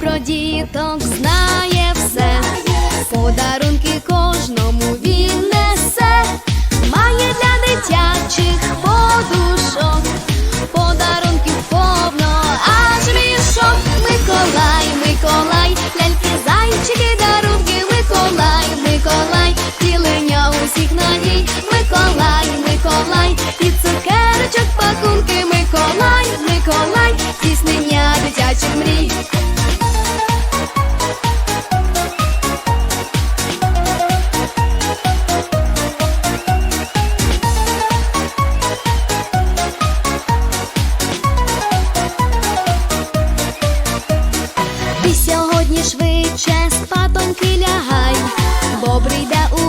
про діток Ти де швидше